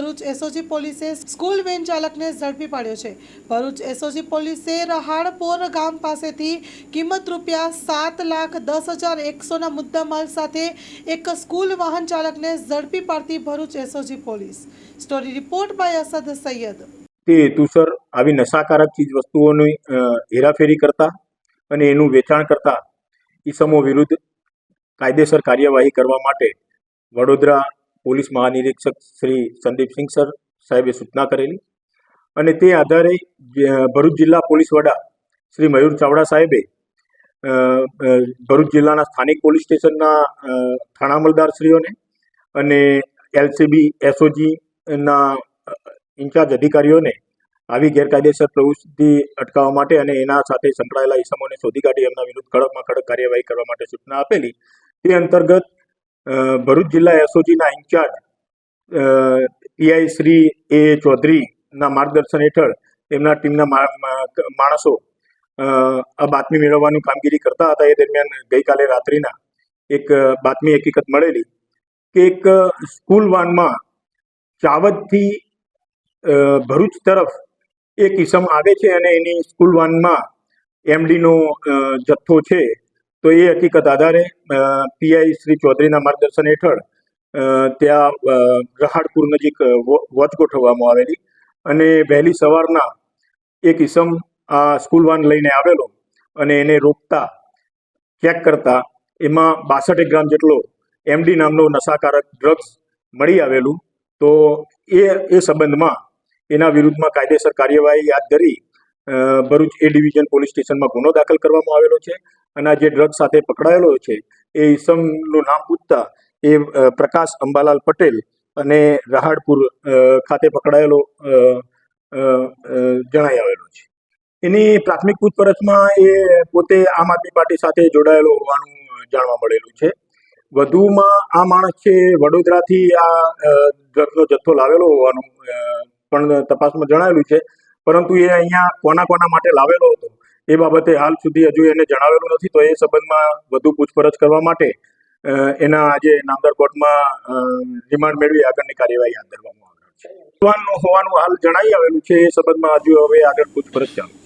Bharuch SOG પોલીસે school van ચાલકને ઝડપી પાડ્યો છે. ભરૂચ એસઓજી પોલીસે રહાડપોર ગામ પાસેથી કિંમત રૂપિયા સાત લાખ દસ હજાર એકસોના મુદ્દામાલ સાથે એક સ્કૂલ વાહન ચાલકને ઝડપી પાડતી Bharuch SOG police. Story report by Asad Sayyed. તે તુષર આવી નશાકારક ચીજ વસ્તુઓની હેરાફેરી કરતા અને એનું વેચાણ કરતા ઈસમો વિરુદ્ધ કાયદેસર કાર્યવાહી કરવા માટે વડોદરા પોલીસ મહાનિરીક્ષક શ્રી સંદીપસિંહ સર સાહેબે સૂચના કરેલી અને તે આધારે ભરૂચ જિલ્લા પોલીસ વડા શ્રી મયુર ચાવડા સાહેબે ભરૂચ જિલ્લાના સ્થાનિક પોલીસ સ્ટેશનના થાણા અમલદારશ્રીઓને અને એલસીબી, એસઓજીના ઇન્ચાર્જ અધિકારીઓને આવી ગેરકાયદેસર પ્રવૃત્તિ અટકાવવા માટે અને એના સાથે સંકળાયેલા ઇસમોને શોધી કાઢી એમના વિરુદ્ધ કડકમાં કડક કાર્યવાહી કરવા માટે સૂચના આપેલી. તે અંતર્ગત ભરૂચ જિલ્લા એસઓજીના ઇન્ચાર્જ પીઆઈ શ્રી એ ચૌધરીના માર્ગદર્શન હેઠળ એમના ટીમના માણસો આ બાતમી મેળવવાની કામગીરી કરતા હતા. એ દરમિયાન ગઈકાલે રાત્રિના એક બાતમી હકીકત મળેલી કે એક સ્કૂલ વાનમાં ચાવદથી ભરૂચ તરફ એક ઈસમ આવે છે અને એની સ્કૂલ વાનમાં એમડીનો જથ્થો છે. તો એ હકીકત આધારે પીઆઈ શ્રી ચૌધરીના માર્ગદર્શન હેઠળ ત્યાં રહાડપુર નજીક વોચ ગોઠવવામાં આવેલી અને વહેલી સવારના એક ઈસમ આ સ્કૂલ વાન લઈને આવેલો અને એને રોકતા ચેક કરતા, એમાં બાસઠ ગ્રામ જેટલો એમડી નામનો નશાકારક ડ્રગ્સ મળી આવેલું. તો એ એ સંબંધમાં એના વિરુદ્ધમાં કાયદેસર કાર્યવાહી હાથ ધરી ભરૂચ એ ડિવિઝન પોલીસ સ્ટેશનમાં ગુનો દાખલ કરવામાં આવેલો છે અને આ જે ડ્રગ સાથે પકડાયેલો છે, એ ઈસમનું નામ પૂછતા એ પ્રકાશ અંબાલાલ પટેલ અને રહાડપુર ખાતે પકડાયેલો જણાઈ આવેલો છે. એની પ્રાથમિક પૂછપરછમાં એ પોતે આમ આદમી પાર્ટી સાથે જોડાયેલો હોવાનું જાણવા મળેલું છે. વધુમાં આ માણસ છે, વડોદરાથી આ ડ્રગનો જથ્થો લાવેલો હોવાનું પણ તપાસમાં જણાવેલું છે. પરંતુ એ અહીંયા કોના કોના માટે લાવેલો હતો, એ બાબતે હાલ સુધી હજુ એને જણાવેલું નથી. તો એ સંબંધમાં વધુ પૂછપરછ કરવા માટે એના આજે નામદાર કોર્ટમાં રિમાન્ડ મેળવી આગળની કાર્યવાહી હાથ ધરવામાં આવેલ છે. હોવાનું હાલ જણાઈ આવેલું છે. એ સંબંધમાં હજુ હવે આગળ પૂછપરછ ચાલુ